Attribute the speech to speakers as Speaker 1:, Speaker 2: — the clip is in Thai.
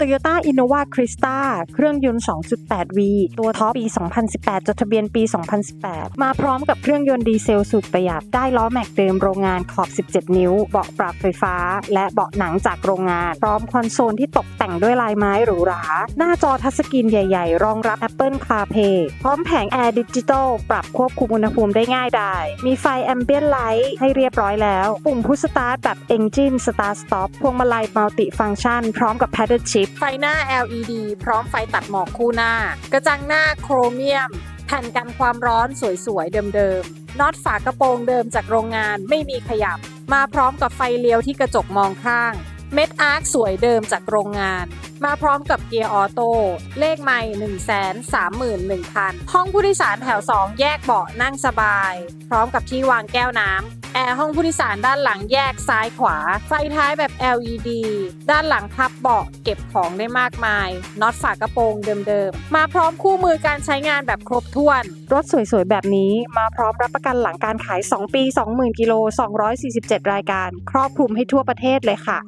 Speaker 1: Toyota Innova Crista เครื่องยนต์ 2.8V ตัวท็อปปี 2018 จดทะเบียนปี 2018 มาพร้อมกับเครื่องยนต์ดีเซลสุดประหยัด ได้ล้อแม็กเดิมโรงงานขอบ 17 นิ้ว เบาะปรับไฟฟ้า และเบาะหนังจากโรงงาน พร้อมคอนโซลที่ตกแต่งด้วยลายไม้หรูหรา หน้าจอทัชสกรีนใหญ่ๆ รองรับ Apple CarPlay พร้อมแผงแอร์ดิจิตอลปรับควบคุมอุณหภูมิได้ง่ายดายมีไฟ Ambient Light ให้เรียบร้อยแล้ว ปุ่มพุชสตาร์ทแบบ Engine Start Stop พวงมาลัย Multi Function พร้อมกับ Paddle Shift ไฟหน้า LED พร้อมไฟตัดหมอกคู่หน้า กระจังหน้าโครเมียม แผ่นกันความร้อนสวยๆ เดิมๆน็อตฝากระโปรงเดิมจากโรงงานไม่มีขยับ มาพร้อมกับไฟเลี้ยวที่กระจกมองข้าง เม็ดอาร์คสวยเดิมจากโรงงาน มาพร้อมกับเกียร์ออโต้เลขไม่1 3 1 0 0 0คันห้องผู้โดยสารแถว 2 แยกเบาะนั่งสบาย พร้อมกับที่วางแก้วน้ำ แอร์ห้องผู้โดยสารด้านหลังแยกซ้ายขวา ไฟท้ายแบบ LED ด้านหลังพับเบาะเก็บของได้มากมาย น็อตฝากระโปรงเดิมๆ มาพร้อมคู่มือการใช้งานแบบครบถ้วน รถสวยๆ แบบนี้มาพร้อมรับประกันหลังการขาย 2 ปี 20,000 กิโล 247 รายการ ครอบคลุมให้ทั่วประเทศเลยค่ะ